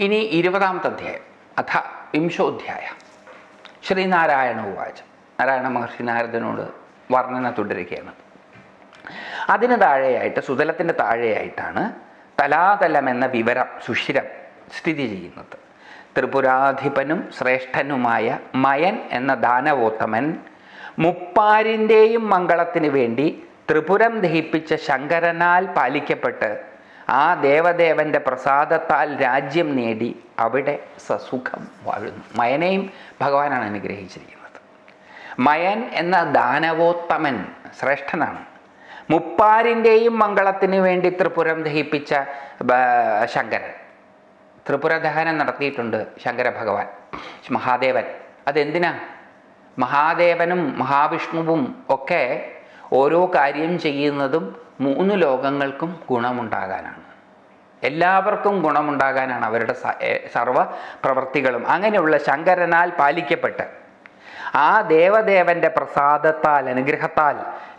ഇനി ഇരുപതാമത്തെ അധ്യായം അഥ വിംശോധ്യായ. ശ്രീനാരായണ ഉവാച. നാരായണ മഹർഷി നാരദനോട് വർണന തുടരുകയാണ്. അതിന് താഴെയായിട്ട് സുതലത്തിന്റെ താഴെയായിട്ടാണ് തലാതലം എന്ന വിവരം സുഷിരം സ്ഥിതി ചെയ്യുന്നത്. ത്രിപുരാധിപനും ശ്രേഷ്ഠനുമായ മയൻ എന്ന ദാനവോത്തമൻ മുപ്പാരിന്റെയും മംഗളത്തിന് വേണ്ടി ത്രിപുരം ദഹിപ്പിച്ച ശങ്കരനാൽ പാലിക്കപ്പെട്ട് ആ ദേവദേവന്റെ പ്രസാദത്താൽ രാജ്യം നേടി അവിടെ സസുഖം വാഴുന്നു. മയനെയും ഭഗവാനാണ് അനുഗ്രഹിച്ചിരിക്കുന്നത്. മയൻ എന്ന ദാനവോത്തമൻ ശ്രേഷ്ഠനാണ്. മുപ്പാരിന്റെയും മംഗളത്തിന് വേണ്ടി ത്രിപുരം ദഹിപ്പിച്ച ശങ്കരൻ. ത്രിപുര ദഹനം നടത്തിയിട്ടുണ്ട് ശങ്കര ഭഗവാൻ മഹാദേവൻ. അതെന്തിനാ? മഹാദേവനും മഹാവിഷ്ണുവും ഒക്കെ ഓരോ കാര്യം ചെയ്യുന്നതും മൂന്ന് ലോകങ്ങൾക്കും ഗുണമുണ്ടാകാനാണ്. എല്ലാവർക്കും ഗുണമുണ്ടാകാനാണ് അവരുടെ സർവ പ്രവൃത്തികളും അങ്ങനെയുള്ള ശങ്കരനാൽ പാലിക്കപ്പെട്ട് ആ ദേവദേവന്റെ പ്രസാദത്താൽ അനുഗ്രഹത്താൽ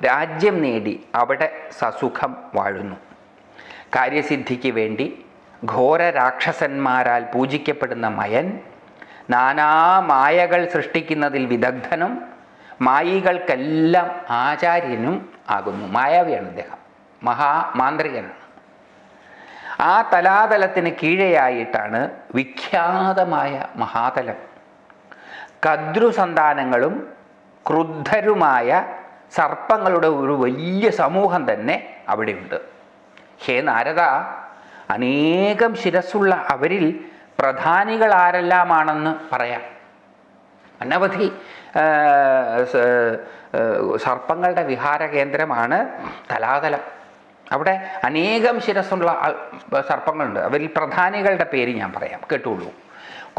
രാജ്യം നേടി അവിടെ സസുഖം വാഴുന്നു. കാര്യസിദ്ധിക്ക് വേണ്ടി ഘോര രാക്ഷസന്മാരാൽ പൂജിക്കപ്പെടുന്ന മയൻ നാനാ മായകൾ സൃഷ്ടിക്കുന്നതിൽ വിദഗ്ധനും മായികൾക്കെല്ലാം ആചാര്യനും ആകുന്നു. മായാവിയാണ് അദ്ദേഹം. മഹാമാന്ത്രികനാണ് ആ തലാതലത്തിന് കീഴെയായിട്ടാണ് വിഖ്യാതമായ മഹാതലം. കദ്രുസന്താനങ്ങളും ക്രുദ്ധരുമായ സർപ്പങ്ങളുടെ ഒരു വലിയ സമൂഹം തന്നെ അവിടെയുണ്ട്. ഹേ നാരദ അനേകം ശിരസ്സുള്ള അവരിൽ പ്രധാനികൾ ആരെല്ലാമാണെന്ന് പറയാം. അനവധി സർപ്പങ്ങളുടെ വിഹാര കേന്ദ്രമാണ് തലാതലം. അവിടെ അനേകം ശിരസ്സുള്ള സർപ്പങ്ങളുണ്ട്. അവരിൽ പ്രധാനികളുടെ പേര് ഞാൻ പറയാം. കേട്ടുള്ളൂ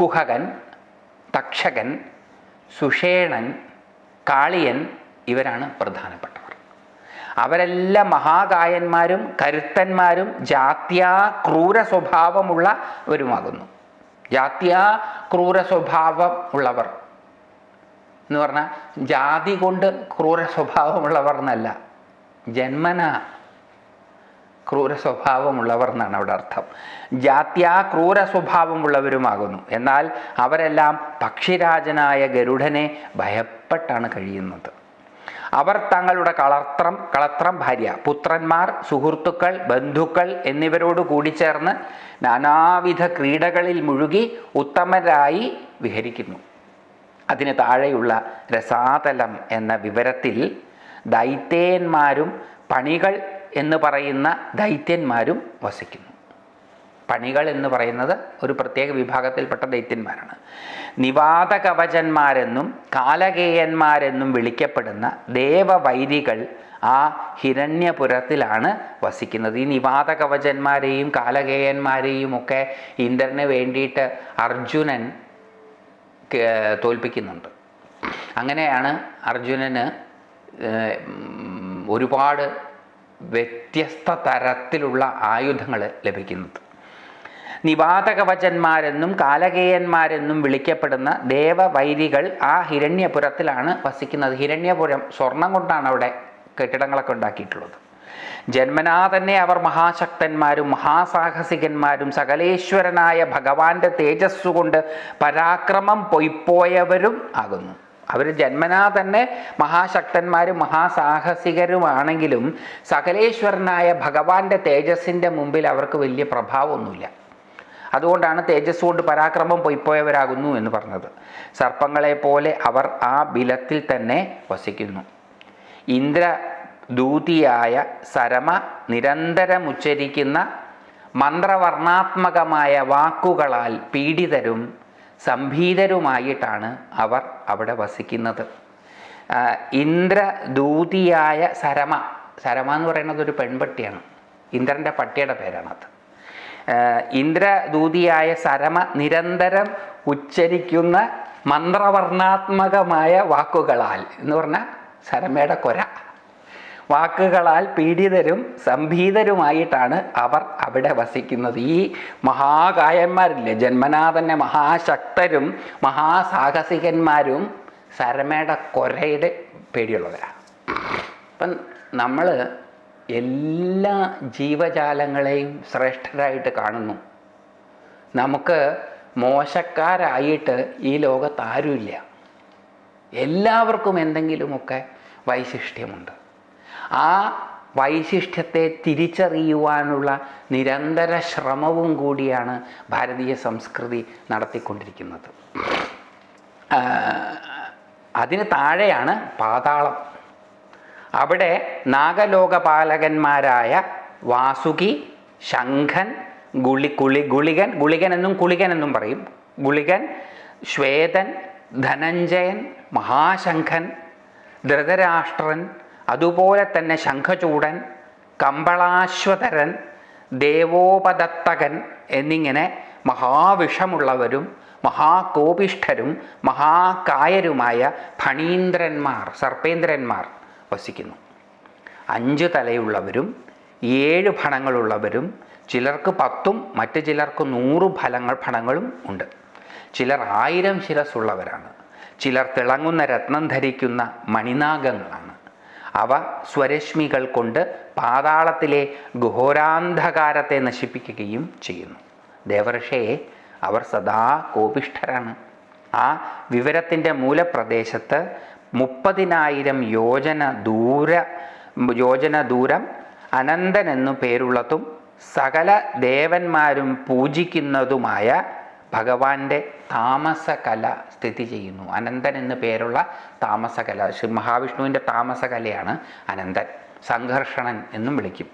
കുഹകൻ തക്ഷകൻ സുഷേണൻ കാളിയൻ ഇവരാണ് പ്രധാനപ്പെട്ടവർ. അവരെല്ലാം മഹാകായന്മാരും കരുത്തന്മാരും ജാത്യാ ക്രൂര സ്വഭാവമുള്ളവരുമാകുന്നു ജാത്യാ ക്രൂര സ്വഭാവം ഉള്ളവർ. എന്ന് പറഞ്ഞാൽ ജാതി കൊണ്ട് ക്രൂര സ്വഭാവമുള്ളവർ എന്നല്ല. ജന്മന ക്രൂര സ്വഭാവമുള്ളവർ എന്നാണ് അവിടെ അർത്ഥം ജാത്യാ ക്രൂര സ്വഭാവമുള്ളവരുമാകുന്നു എന്നാൽ അവരെല്ലാം പക്ഷിരാജനായ ഗരുഡനെ ഭയപ്പെട്ടാണ് കഴിയുന്നത്. അവർ തങ്ങളുടെ കളത്രം കളത്രം ഭാര്യ പുത്രന്മാർ സുഹൃത്തുക്കൾ ബന്ധുക്കൾ എന്നിവരോട് കൂടി ചേർന്ന് നാനാവിധ ക്രീഡകളിൽ മുഴുകി ഉത്തമരായി വിഹരിക്കുന്നു. അതിന് താഴെയുള്ള രസാതലം എന്ന വിവരത്തിൽ ദൈത്യന്മാരും പണികൾ എന്ന് പറയുന്ന ദൈത്യന്മാരും വസിക്കുന്നു. പണികൾ എന്ന് പറയുന്നത് ഒരു പ്രത്യേക വിഭാഗത്തിൽപ്പെട്ട ദൈത്യന്മാരാണ്. നിവാത കവചന്മാരെന്നും കാലകേയന്മാരെന്നും വിളിക്കപ്പെടുന്ന ദേവവൈരികൾ ആ ഹിരണ്യപുരത്തിലാണ് വസിക്കുന്നത്. ഈ നിവാത കവചന്മാരെയും കാലകേയന്മാരെയും ഒക്കെ ഇന്ദ്രന് വേണ്ടിയിട്ട് അർജുനൻ തോൽപ്പിക്കുന്നുണ്ട്. അങ്ങനെയാണ് അർജുനന് ഒരുപാട് വ്യത്യസ്ത തരത്തിലുള്ള ആയുധങ്ങൾ ലഭിക്കുന്നത്. നിവാതകവചന്മാരെന്നും കാലകേയന്മാരെന്നും വിളിക്കപ്പെടുന്ന ദേവവൈരികൾ ആ ഹിരണ്യപുരത്തിലാണ് വസിക്കുന്നത്. ഹിരണ്യപുരം സ്വർണം കൊണ്ടാണ് അവിടെ കെട്ടിടങ്ങളൊക്കെ ഉണ്ടാക്കിയിട്ടുള്ളത്. ജന്മനാ തന്നെ അവർ മഹാശക്തന്മാരും മഹാസാഹസികന്മാരും സകലേശ്വരനായ ഭഗവാന്റെ തേജസ്സുകൊണ്ട് പരാക്രമം പൊയ്പോയവരും ആകുന്നു. അവർ ജന്മനാ തന്നെ മഹാശക്തന്മാരും മഹാസാഹസികരുമാണെങ്കിലും സകലേശ്വരനായ ഭഗവാന്റെ തേജസ്സിന്റെ മുമ്പിൽ അവർക്ക് വലിയ പ്രഭാവമൊന്നുമില്ല. അതുകൊണ്ടാണ് തേജസ് കൊണ്ട് പരാക്രമം പൊയ്പോയവരാകുന്നു എന്ന് പറഞ്ഞത്. സർപ്പങ്ങളെ പോലെ അവർ ആ ബിലത്തിൽ തന്നെ വസിക്കുന്നു. ഇന്ദ്ര ദൂതിയായ സരമ നിരന്തരം ഉച്ചരിക്കുന്ന മന്ത്രവർണാത്മകമായ വാക്കുകളാൽ പീഡിതരും സംഭീതരുമായിട്ടാണ് അവർ അവിടെ വസിക്കുന്നത്. ഇന്ദ്രദൂതിയായ സരമ സരമ എന്ന് പറയുന്നത് ഒരു പെൺപട്ടിയാണ്. ഇന്ദ്രന്റെ പട്ടിയുടെ പേരാണത്. ഇന്ദ്രദൂതിയായ സരമ നിരന്തരം ഉച്ചരിക്കുന്ന മന്ത്രവർണാത്മകമായ വാക്കുകളാൽ എന്ന് പറഞ്ഞാൽ സരമയുടെ കൊര. വാക്കുകളാൽ പീഡിതരും സംഭീതരുമായിട്ടാണ് അവർ അവിടെ വസിക്കുന്നത്. ഈ മഹാകായന്മാരില്ലേ ജന്മനാ തന്നെ മഹാശക്തരും മഹാസാഹസികന്മാരും സരമയുടെ കൊരയുടെ പേടിയുള്ളവരാണ് അപ്പം നമ്മൾ എല്ലാ ജീവജാലങ്ങളെയും ശ്രേഷ്ഠരായിട്ട് കാണുന്നു. നമുക്ക് മോശക്കാരായിട്ട് ഈ ലോകത്ത് ആരുമില്ല എല്ലാവർക്കും എന്തെങ്കിലുമൊക്കെ വൈശിഷ്ട്യമുണ്ട്. ആ വൈശിഷ്ട്യത്തെ തിരിച്ചറിയുവാനുള്ള നിരന്തര ശ്രമവും കൂടിയാണ് ഭാരതീയ സംസ്കൃതി നടത്തിക്കൊണ്ടിരിക്കുന്നത്. അതിന് താഴെയാണ് പാതാളം. അവിടെ നാഗലോകപാലകന്മാരായ വാസുകി ശംഖൻ ഗുളി കുളി ഗുളികൻ ഗുളികൻ എന്നും കുളികൻ എന്നും പറയും. ഗുളികൻ ശ്വേതൻ ധനഞ്ജയൻ മഹാശംഖൻ ധൃതരാഷ്ട്രൻ അതുപോലെ തന്നെ ശംഖചൂടൻ കമ്പളാശ്വതരൻ ദേവോപദത്തകൻ എന്നിങ്ങനെ മഹാവിഷമുള്ളവരും മഹാകോപിഷ്ഠരും മഹാകായരുമായ ഫണീന്ദ്രന്മാർ സർപ്പേന്ദ്രന്മാർ വസിക്കുന്നു. അഞ്ച് തലയുള്ളവരും ഏഴ് ഫണങ്ങളുള്ളവരും ചിലർക്ക് പത്തും മറ്റ് ചിലർക്ക് നൂറ് ഫലങ്ങൾ ഫണങ്ങളും ഉണ്ട്. ചിലർ ആയിരം ശിരസ്സുള്ളവരാണ്. ചിലർ തിളങ്ങുന്ന രത്നം ധരിക്കുന്ന മണിനാഗങ്ങളാണ്. അവ സ്വരശ്മികൾ കൊണ്ട് പാതാളത്തിലെ ഘോരാന്ധകാരത്തെ നശിപ്പിക്കുകയും ചെയ്യുന്നു. ദേവർഷയെ അവർ സദാ കോപിഷ്ഠരാണ്. ആ വിവരത്തിന്റെ മൂലപ്രദേശത്ത് മുപ്പതിനായിരം യോജന ദൂര യോജന ദൂരം അനന്തൻ എന്നു പേരുള്ളതും സകല ദേവന്മാരും പൂജിക്കുന്നതുമായ ഭഗവാന്റെ താമസകല സ്ഥിതി ചെയ്യുന്നു. അനന്തൻ എന്ന് പേരുള്ള താമസകല. ശ്രീ മഹാവിഷ്ണുവിന്റെ താമസകലയാണ് അനന്തൻ. സംഘർഷണൻ എന്നും വിളിക്കും.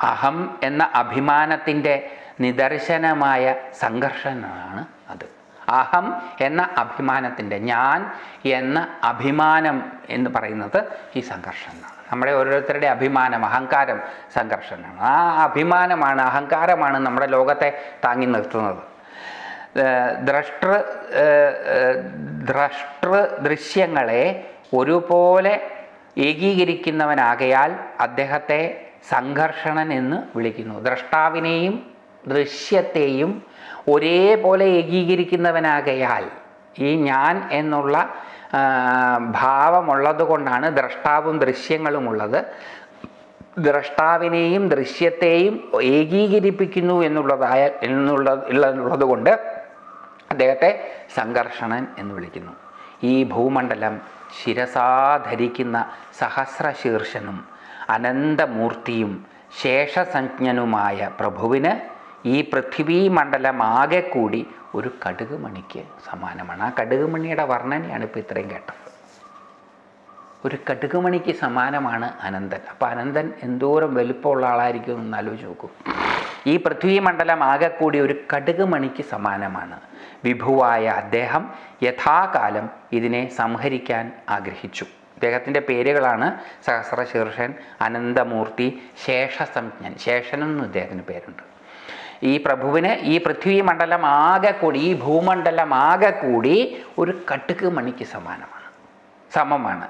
അഹം എന്ന അഭിമാനത്തിന്റെ നിദർശനമായ സംഘർഷനാണ് അത്. അഹം എന്ന അഭിമാനത്തിന്റെ ഞാൻ എന്ന അഭിമാനം എന്ന് പറയുന്നത് ഈ സംഘർഷനാണ് നമ്മുടെ ഓരോരുത്തരുടെ അഭിമാനം അഹങ്കാരം സംഘർഷനാണ് ആ അഭിമാനമാണ് അഹങ്കാരമാണ് നമ്മുടെ ലോകത്തെ താങ്ങി നിർത്തുന്നത്. ദ്രഷ്ടൃ ദ്രഷ്ടൃ ദൃശ്യങ്ങളെ ഒരുപോലെ ഏകീകരിക്കുന്നവനാകയാൽ അദ്ദേഹത്തെ സംഘർഷണൻ എന്ന് വിളിക്കുന്നു. ദ്രഷ്ടാവിനെയും ദൃശ്യത്തെയും ഒരേപോലെ ഏകീകരിക്കുന്നവനാകയാൽ ഈ ഞാൻ എന്നുള്ള ഭാവമുള്ളത് കൊണ്ടാണ് ദ്രഷ്ടാവും ദൃശ്യങ്ങളുമുള്ളത്. ദ്രഷ്ടാവിനെയും ദൃശ്യത്തെയും ഏകീകരിപ്പിക്കുന്നു എന്നുള്ളതായ എന്നുള്ള ഉള്ളത് കൊണ്ട് അദ്ദേഹത്തെ സംഘർഷണൻ എന്ന് വിളിക്കുന്നു. ഈ ഭൂമണ്ഡലം ശിരസാധരിക്കുന്ന സഹസ്രശീർഷനും അനന്തമൂർത്തിയും ശേഷസജ്ഞനുമായ പ്രഭുവിന് ഈ പൃഥ്വീമണ്ഡലം ആകെ കൂടി ഒരു കടുക് മണിക്ക് സമാനമാണ്. ആ കടുക് മണിയുടെ വർണനയാണ് ഇപ്പോൾ ഇത്രയും കേട്ടത്. ഒരു കടുക് മണിക്ക് സമാനമാണ് അനന്തൻ. അപ്പോൾ അനന്തൻ എന്തോരം വലുപ്പമുള്ള ആളായിരിക്കും എന്ന് ആലോചിച്ച് നോക്കൂ. ഈ പൃഥ്വീ മണ്ഡലം ആകെ കൂടി ഒരു കടുക് മണിക്ക് സമാനമാണ്. വിഭുവായ അദ്ദേഹം യഥാകാലം ഇതിനെ സംഹരിക്കാൻ ആഗ്രഹിച്ചു. അദ്ദേഹത്തിന്റെ പേരുകളാണ് സഹസ്രശീർഷൻ അനന്തമൂർത്തി ശേഷസംജ്ഞൻ. ശേഷനെന്നും അദ്ദേഹത്തിന് പേരുണ്ട്. ഈ പ്രഭുവിന് ഈ പൃഥ്വി മണ്ഡലം ആകെ കൂടി ഈ ഭൂമണ്ഡലം ആകെ കൂടി ഒരു കട്ടുക്ക് മണിക്ക് സമാനമാണ്. സമമാണ്.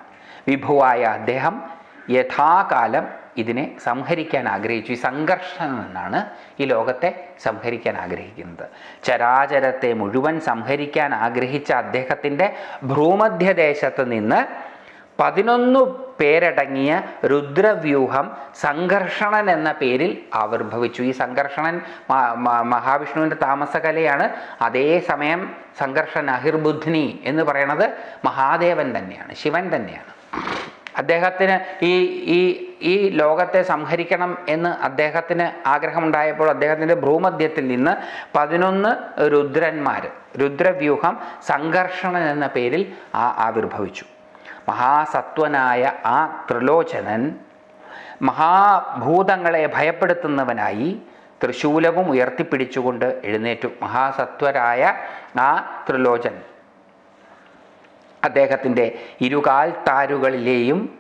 വിഭുവായ അദ്ദേഹം യഥാകാലം ഇതിനെ സംഹരിക്കാൻ ആഗ്രഹിച്ചു. ഈ സംഘർഷം എന്നാണ് ഈ ലോകത്തെ സംഹരിക്കാൻ ആഗ്രഹിക്കുന്നത്. ചരാചരത്തെ മുഴുവൻ സംഹരിക്കാൻ ആഗ്രഹിച്ച അദ്ദേഹത്തിന്റെ ഭ്രൂമധ്യദേശത്ത് നിന്ന് പതിനൊന്ന് പേരടങ്ങിയ രുദ്രവ്യൂഹം സംഘർഷണൻ എന്ന പേരിൽ ആവിർഭവിച്ചു. ഈ സംഘർഷണൻ മഹാവിഷ്ണുവിന്റെ താമസകലയാണ്. അതേസമയം സംഘർഷൻ അഹിർബുദ്ധിനി എന്ന് പറയുന്നത് മഹാദേവൻ തന്നെയാണ് ശിവൻ തന്നെയാണ്. അദ്ദേഹത്തിന് ഈ ഈ ഈ ലോകത്തെ സംഹരിക്കണം എന്ന് അദ്ദേഹത്തിന് ആഗ്രഹമുണ്ടായപ്പോൾ അദ്ദേഹത്തിന്റെ ഭ്രൂമധ്യത്തിൽ നിന്ന് പതിനൊന്ന് രുദ്രന്മാർ രുദ്രവ്യൂഹം സംഘർഷണൻ എന്ന പേരിൽ ആ ആവിർഭവിച്ചു. മഹാസത്വനായ ആ ത്രിലോചനൻ മഹാഭൂതങ്ങളെ ഭയപ്പെടുത്തുന്നവനായി തൃശൂലവും ഉയർത്തിപ്പിടിച്ചുകൊണ്ട് എഴുന്നേറ്റു. മഹാസത്വരായ ആ ത്രിലോചൻ. അദ്ദേഹത്തിന്റെ ഇരുകാൽ താരുകളിലെയും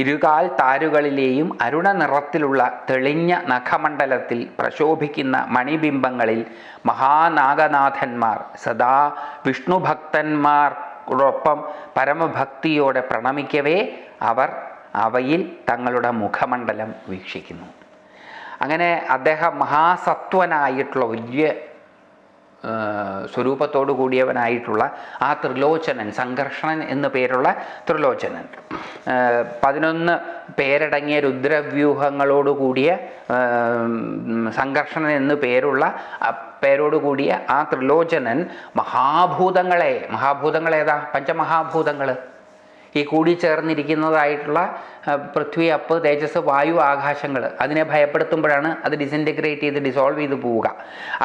ഇരുകാൽ താരുകളിലെയും അരുണ നിറത്തിലുള്ള തെളിഞ്ഞ നഖമണ്ഡലത്തിൽ പ്രശോഭിക്കുന്ന മണിബിംബങ്ങളിൽ മഹാനാഗനാഥന്മാർ സദാ വിഷ്ണുഭക്തന്മാർക്കൊപ്പം പരമഭക്തിയോടെ പ്രണമിക്കവേ അവർ അവയിൽ തങ്ങളുടെ മുഖമണ്ഡലം വീക്ഷിക്കുന്നു. അങ്ങനെ അദ്ദേഹം മഹാസത്വനായിട്ടുള്ള വലിയ സ്വരൂപത്തോടു കൂടിയവനായിട്ടുള്ള ആ ത്രിലോചനൻ സംഘർഷണൻ എന്ന് പേരുള്ള ത്രിലോചനൻ. പതിനൊന്ന് പേരടങ്ങിയ രുദ്രവ്യൂഹങ്ങളോട് കൂടിയ സംഘർഷണൻ എന്ന് പേരുള്ള പേരോടുകൂടിയ ആ ത്രിലോചനൻ മഹാഭൂതങ്ങളെ മഹാഭൂതങ്ങൾ ഏതാ പഞ്ചമഹാഭൂതങ്ങൾ ഈ കൂടിച്ചേർന്നിരിക്കുന്നതായിട്ടുള്ള ചേർന്നിരിക്കുന്നതായിട്ടുള്ള പൃഥ്വി അപ്പ് തേജസ് വായു ആകാശങ്ങൾ. അതിനെ ഭയപ്പെടുത്തുമ്പോഴാണ് അത് ഡിസിന്റഗ്രേറ്റ് ചെയ്ത് ഡിസോൾവ് ചെയ്ത് പോവുക.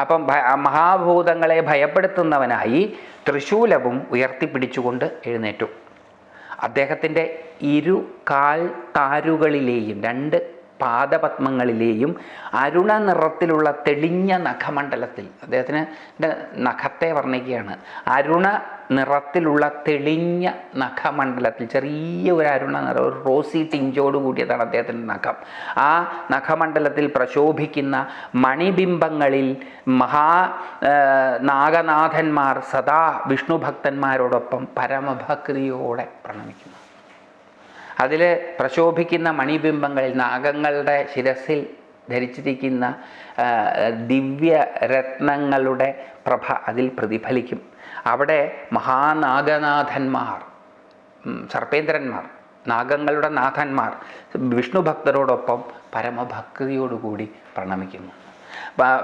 അപ്പം മഹാഭൂതങ്ങളെ ഭയപ്പെടുത്തുന്നവനായി തൃശൂലവും ഉയർത്തിപ്പിടിച്ചുകൊണ്ട് എഴുന്നേറ്റു. അദ്ദേഹത്തിന്റെ ഇരു കാൽ താരുകളിലെയും രണ്ട് പാദപത്മങ്ങളിലെയും അരുണ നിറത്തിലുള്ള തെളിഞ്ഞ നഖമണ്ഡലത്തിൽ അദ്ദേഹത്തിന് നഖത്തെ വർണിക്കുകയാണ്. അരുണ നിറത്തിലുള്ള തെളിഞ്ഞ നഖമണ്ഡലത്തിൽ ചെറിയ ഒരു അരുണ നിറം ഒരു റോസി ടിഞ്ചോട് കൂടിയതാണ് അദ്ദേഹത്തിന്റെ നഖം. ആ നഖമണ്ഡലത്തിൽ പ്രശോഭിക്കുന്ന മണിബിംബങ്ങളിൽ മഹാ നാഗനാഥന്മാർ സദാ വിഷ്ണുഭക്തന്മാരോടൊപ്പം പരമഭക്തിയോടെ പ്രണമിക്കുന്നു. അതിൽ പ്രശോഭിക്കുന്ന മണിബിംബങ്ങളിൽ നാഗങ്ങളുടെ ശിരസിൽ ധരിച്ചിരിക്കുന്ന ദിവ്യ രത്നങ്ങളുടെ പ്രഭ അതിൽ പ്രതിഫലിക്കും. അവിടെ മഹാനാഗനാഥന്മാർ സർപ്പേന്ദ്രന്മാർ നാഗങ്ങളുടെ നാഥന്മാർ വിഷ്ണു ഭക്തരോടൊപ്പം പരമഭക്തിയോടുകൂടി പ്രണമിക്കുന്നു.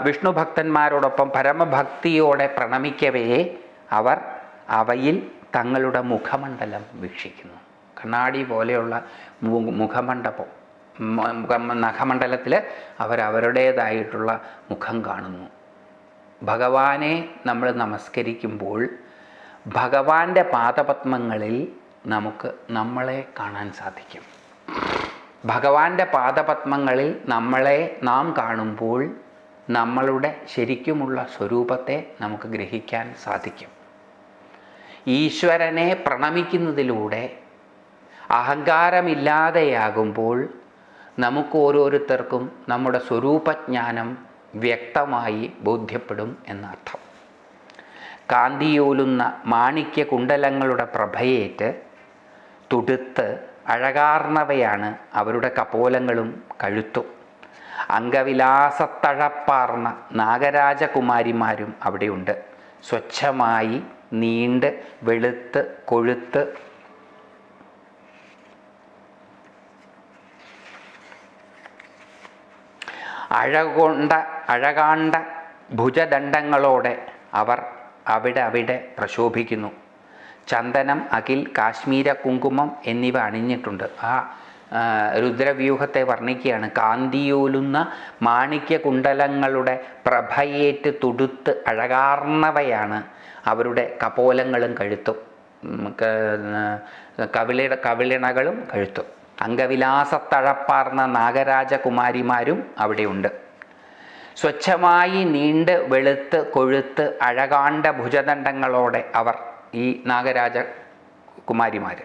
വിഷ്ണു ഭക്തന്മാരോടൊപ്പം പരമഭക്തിയോടെ പ്രണമിക്കവേ അവർ അവയിൽ തങ്ങളുടെ മുഖമണ്ഡലം വീക്ഷിക്കുന്നു. കണ്ണാടി പോലെയുള്ള മുഖമണ്ഡപം നഖമണ്ഡലത്തിൽ അവരവരുടേതായിട്ടുള്ള മുഖം കാണുന്നു. ഭഗവാനെ നമ്മൾ നമസ്കരിക്കുമ്പോൾ ഭഗവാന്റെ പാദപത്മങ്ങളിൽ നമുക്ക് നമ്മളെ കാണാൻ സാധിക്കും. ഭഗവാന്റെ പാദപത്മങ്ങളിൽ നമ്മളെ നാം കാണുമ്പോൾ നമ്മളുടെ ശരിക്കുമുള്ള സ്വരൂപത്തെ നമുക്ക് ഗ്രഹിക്കാൻ സാധിക്കും. ഈശ്വരനെ പ്രണമിക്കുന്നതിലൂടെ അഹങ്കാരമില്ലാതെയാകുമ്പോൾ നമുക്ക് ഓരോരുത്തർക്കും നമ്മുടെ സ്വരൂപജ്ഞാനം വ്യക്തമായി ബോധ്യപ്പെടും എന്നർത്ഥം. കാന്തിയോലുന്ന മാണിക്യ കുണ്ടലങ്ങളുടെ പ്രഭയേറ്റ് തുടുത്ത് അഴകാർന്നവയാണ് അവരുടെ കപോലങ്ങളും കഴുത്തും. അംഗവിലാസത്തഴപ്പാർന്ന നാഗരാജകുമാരിമാരും അവിടെയുണ്ട്. സ്വച്ഛമായി നീണ്ട് വെളുത്ത് കൊഴുത്ത് അഴകൊണ്ട അഴകാണ്ട ഭുജദണ്ഡങ്ങളോടെ അവർ അവിടെ അവിടെ പ്രശോഭിക്കുന്നു. ചന്ദനം അകിൽ കാശ്മീര കുങ്കുമം എന്നിവ അണിഞ്ഞിട്ടുണ്ട്. ആ രുദ്രവ്യൂഹത്തെ വർണിക്കുകയാണ്. കാന്തിയോലുന്ന മാണിക്യ കുണ്ടലങ്ങളുടെ പ്രഭയേറ്റ് തുടുത്ത് അഴകാർന്നവയാണ് അവരുടെ കപോലങ്ങളും കഴുത്തും. കവിളിട കവിളിണകളും കഴുത്തും. അംഗവിലാസത്തഴപ്പാർന്ന നാഗരാജകുമാരിമാരും അവിടെയുണ്ട്. സ്വച്ഛമായി നീണ്ട് വെളുത്ത് കൊഴുത്ത് അഴകാണ്ട ഭുജദണ്ഡങ്ങളോടെ അവർ ഈ നാഗരാജ കുമാരിമാർ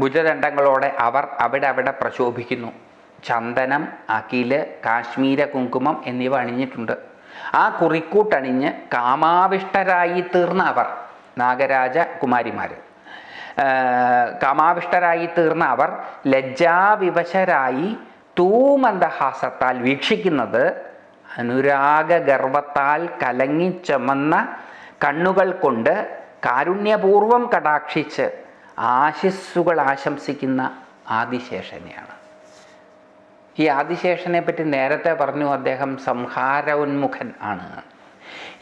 ഭുജദണ്ഡങ്ങളോടെ അവർ അവിടെ അവിടെ പ്രശോഭിക്കുന്നു. ചന്ദനം അകിൽ കാശ്മീര കുങ്കുമം എന്നിവ അണിഞ്ഞിട്ടുണ്ട്. ആ കുറിക്കൂട്ടണിഞ്ഞ് കാമാവിഷ്ടരായി തീർന്ന അവർ നാഗരാജ കുമാരിമാർ കാമാവിഷ്ടരായി തീർന്ന അവർ ലജ്ജാവിവശരായി തൂമന്ദഹാസത്താൽ വീക്ഷിക്കുന്നത് അനുരാഗഗർവത്താൽ കലങ്ങി ചമന്ന കണ്ണുകൾ കൊണ്ട് കാരുണ്യപൂർവം കടാക്ഷിച്ച് ആശിസ്സുകൾ ആശംസിക്കുന്ന ആദിശേഷനെയാണ്. ഈ ആദിശേഷനെ പറ്റി നേരത്തെ പറഞ്ഞു അദ്ദേഹം സംഹാരോന്മുഖൻ ആണ്.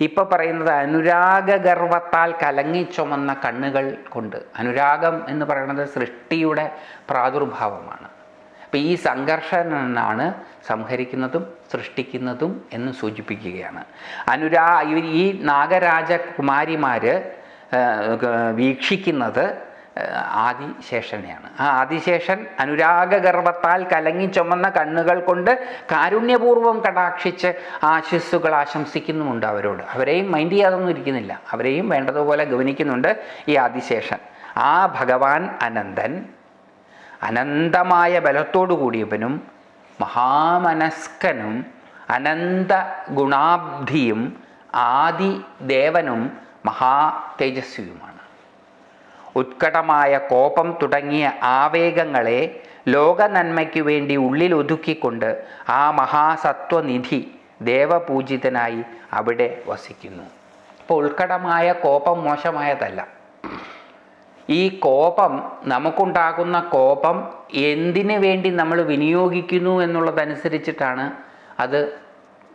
ഇപ്പൊ പറയുന്നത് അനുരാഗഗർവത്താൽ കലങ്ങി ചുമന്ന കണ്ണുകൾ കൊണ്ട്. അനുരാഗം എന്ന് പറയുന്നത് സൃഷ്ടിയുടെ പ്രാദുർഭാവമാണ്. അപ്പോൾ ഈ സംഘർഷനാണ് സംഹരിക്കുന്നതും സൃഷ്ടിക്കുന്നതും എന്ന് സൂചിപ്പിക്കുകയാണ്. അനുരാ ഈ നാഗരാജകുമാരിമാർ വീക്ഷിക്കുന്നത് ആദിശേഷനെയാണ്. ആ ആദിശേഷൻ അനുരാഗഗർഭത്താൽ കലങ്ങി ചുമന്ന കണ്ണുകൾ കൊണ്ട് കാരുണ്യപൂർവം കടാക്ഷിച്ച് ആശിസ്സുകൾ ആശംസിക്കുന്നുമുണ്ട് അവരോട്. അവരെയും മൈൻഡ് ചെയ്യാതൊന്നും ഇരിക്കുന്നില്ല. അവരെയും വേണ്ടതുപോലെ ഗവനിക്കുന്നുണ്ട് ഈ ആദിശേഷൻ. ആ ഭഗവാൻ അനന്തൻ അനന്തമായ ബലത്തോടു കൂടിയവനും മഹാമനസ്കനും അനന്ത ഗുണാബ്ധിയും ആദിദേവനും മഹാ തേജസ്വിയുമാണ് ഉത്കടമായ കോപം തുടങ്ങിയ ആവേഗങ്ങളെ ലോക നന്മയ്ക്കു വേണ്ടി ഉള്ളിൽ ഒതുക്കിക്കൊണ്ട് ആ മഹാസത്വനിധി ദേവപൂജിതനായി അവിടെ വസിക്കുന്നു. അപ്പോൾ ഉത്കടമായ കോപം മോശമായതല്ല. ഈ കോപം നമുക്കുണ്ടാകുന്ന കോപം എന്തിനു വേണ്ടി നമ്മൾ വിനിയോഗിക്കുന്നു എന്നുള്ളതനുസരിച്ചിട്ടാണ് അത്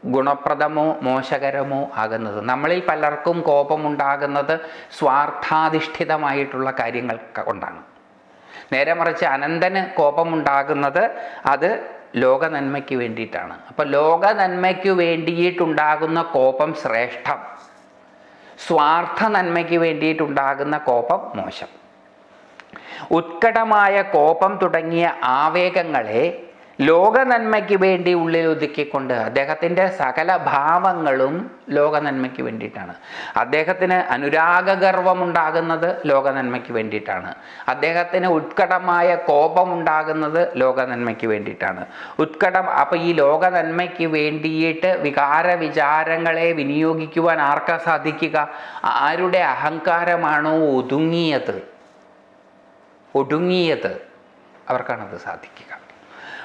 ഗുണപ്രദമോ മോശകരമോ ആകുന്നത്. നമ്മളിൽ പലർക്കും കോപമുണ്ടാകുന്നത് സ്വാർത്ഥാധിഷ്ഠിതമായിട്ടുള്ള കാര്യങ്ങൾ കൊണ്ടാണ്. നേരെ മറിച്ച് അനന്തന് കോപമുണ്ടാകുന്നത് അത് ലോക നന്മയ്ക്ക് വേണ്ടിയിട്ടാണ്. അപ്പോൾ ലോക നന്മയ്ക്ക് വേണ്ടിയിട്ടുണ്ടാകുന്ന കോപം ശ്രേഷ്ഠം. സ്വാർത്ഥ നന്മയ്ക്ക് വേണ്ടിയിട്ടുണ്ടാകുന്ന കോപം മോശം. ഉത്കടമായ കോപം തുടങ്ങിയ ആവേഗങ്ങളെ ലോക നന്മയ്ക്ക് വേണ്ടി ഉള്ളിൽ ഒതുക്കിക്കൊണ്ട് അദ്ദേഹത്തിന്റെ സകല ഭാവങ്ങളും ലോക നന്മയ്ക്ക് വേണ്ടിയിട്ടാണ്. അദ്ദേഹത്തിന് അനുരാഗഗർവമുണ്ടാകുന്നത് ലോക നന്മയ്ക്ക് വേണ്ടിയിട്ടാണ്. അദ്ദേഹത്തിന് ഉത്കടമായ കോപമുണ്ടാകുന്നത് ലോക നന്മയ്ക്ക് വേണ്ടിയിട്ടാണ്. ഉത്കടം അപ്പോൾ ഈ ലോക നന്മയ്ക്ക് വേണ്ടിയിട്ട് വികാര വിചാരങ്ങളെ വിനിയോഗിക്കുവാൻ ആർക്കാ സാധിക്കുക? ആരുടെ അഹങ്കാരമാണോ ഒതുങ്ങിയത്? ഒടുങ്ങിയത് അവർക്കാണത് സാധിക്കുക.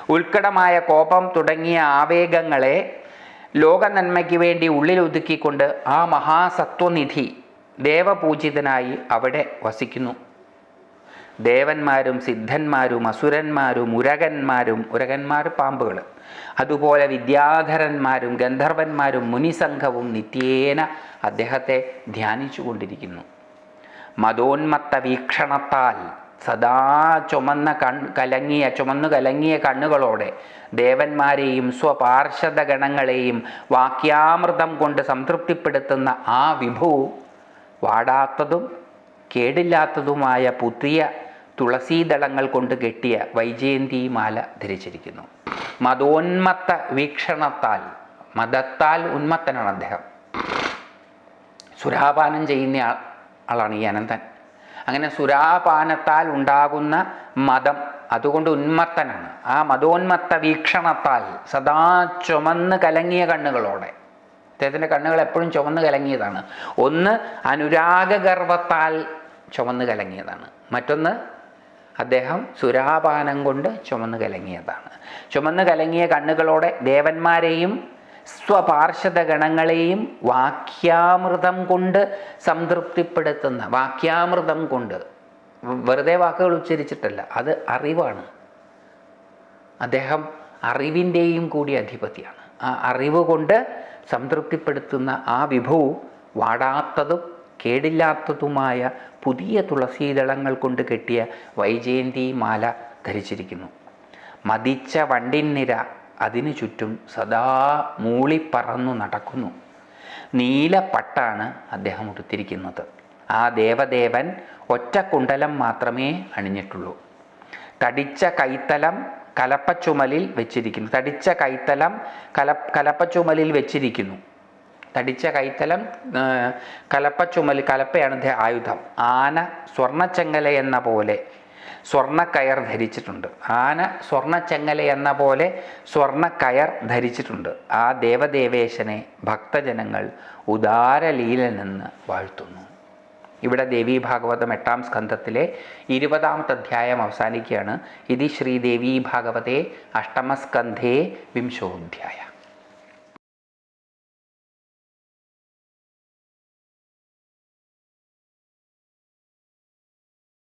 ഉത്കടമായ കോപം തുടങ്ങിയ ആവേഗങ്ങളെ ലോക നന്മയ്ക്ക് വേണ്ടി ഉള്ളിൽ ഒതുക്കിക്കൊണ്ട് ആ മഹാസത്വനിധി ദേവപൂജിതനായി അവിടെ വസിക്കുന്നു. ദേവന്മാരും സിദ്ധന്മാരും അസുരന്മാരും ഉരകന്മാരും ഉരകന്മാർ പാമ്പുകൾ അതുപോലെ വിദ്യാധരന്മാരും ഗന്ധർവന്മാരും മുനിസംഘവും നിത്യേന അദ്ദേഹത്തെ ധ്യാനിച്ചു കൊണ്ടിരിക്കുന്നു മതോന്മത്ത വീക്ഷണത്താൽ സദാ ചുമന്ന കൺ കലങ്ങിയ ചുമന്നു കലങ്ങിയ കണ്ണുകളോടെ ദേവന്മാരെയും സ്വപാർശ്വത ഗണങ്ങളെയും വാക്യാമൃതം കൊണ്ട് സംതൃപ്തിപ്പെടുത്തുന്ന ആ വിഭു വാടാത്തതും കേടില്ലാത്തതുമായ പുതിയ തുളസീദളങ്ങൾ കൊണ്ട് കെട്ടിയ വൈജയന്തി മാല ധരിച്ചിരിക്കുന്നു. മതോന്മത്ത വീക്ഷണത്താൽ മതത്താൽ ഉന്മത്തനാണ് അദ്ദേഹം. സുരാപാനം ചെയ്യുന്ന ആളാണ് ഈ അനന്തൻ. അങ്ങനെ സുരാപാനത്താൽ ഉണ്ടാകുന്ന മതം അതുകൊണ്ട് ഉന്മത്തനാണ്. ആ മതോന്മത്ത വീക്ഷണത്താൽ സദാ ചുമന്ന് കലങ്ങിയ കണ്ണുകളോടെ. അദ്ദേഹത്തിന്റെ കണ്ണുകൾ എപ്പോഴും ചുമന്ന് കലങ്ങിയതാണ്. ഒന്ന് അനുരാഗഗർവത്താൽ ചുമന്ന് കലങ്ങിയതാണ്. മറ്റൊന്ന് അദ്ദേഹം സുരാപാനം കൊണ്ട് ചുമന്ന് കലങ്ങിയതാണ്. ചുമന്ന് കലങ്ങിയ കണ്ണുകളോടെ ദേവന്മാരെയും സ്വപാർഷദ ഗണങ്ങളെയും വാക്യാമൃതം കൊണ്ട് സംതൃപ്തിപ്പെടുത്തുന്ന വാക്യാമൃതം കൊണ്ട്. വെറുതെ വാക്കുകൾ ഉച്ചരിച്ചിട്ടല്ല അത് അറിവാണ്. അദ്ദേഹം അറിവിന്റെയും കൂടി അധിപതിയാണ്. ആ അറിവ് കൊണ്ട് സംതൃപ്തിപ്പെടുത്തുന്ന ആ വിഭു വാടാത്തതും കേടില്ലാത്തതുമായ പുതിയ തുളസീദളങ്ങൾ കൊണ്ട് കെട്ടിയ വൈജയന്തി മാല ധരിച്ചിരിക്കുന്നു. മതിച്ച വണ്ടിൻനിര അതിനു ചുറ്റും സദാ മൂളിപ്പറന്നു നടക്കുന്നു. നീലപ്പട്ടാണ് അദ്ദേഹം ഉടുത്തിരിക്കുന്നത്. ആ ദേവദേവൻ ഒറ്റ കുണ്ടലം മാത്രമേ അണിഞ്ഞിട്ടുള്ളൂ. തടിച്ച കൈത്തലം കലപ്പച്ചുമലിൽ വെച്ചിരിക്കുന്നു. തടിച്ച കൈത്തലം കല കലപ്പച്ചുമലിൽ വെച്ചിരിക്കുന്നു. തടിച്ച കൈത്തലം കലപ്പച്ചുമൽ കലപ്പയാണ് ആയുധം. ആന സ്വർണച്ചെങ്ങല എന്ന പോലെ സ്വർണക്കയർ ധരിച്ചിട്ടുണ്ട്. ആന സ്വർണച്ചെങ്ങല എന്ന പോലെ സ്വർണക്കയർ ധരിച്ചിട്ടുണ്ട്. ആ ദേവദേവേശനെ ഭക്തജനങ്ങൾ ഉദാരലീല നിന്ന് വാഴ്ത്തുന്നു. ഇവിടെ ദേവീ ഭാഗവതം എട്ടാം സ്കന്ധത്തിലെ ഇരുപതാമത്തെ അധ്യായം അവസാനിക്കുകയാണ്. ഇത് ശ്രീദേവീ ഭാഗവതേ അഷ്ടമസ്കന്ധേ വിംശോധ്യായ.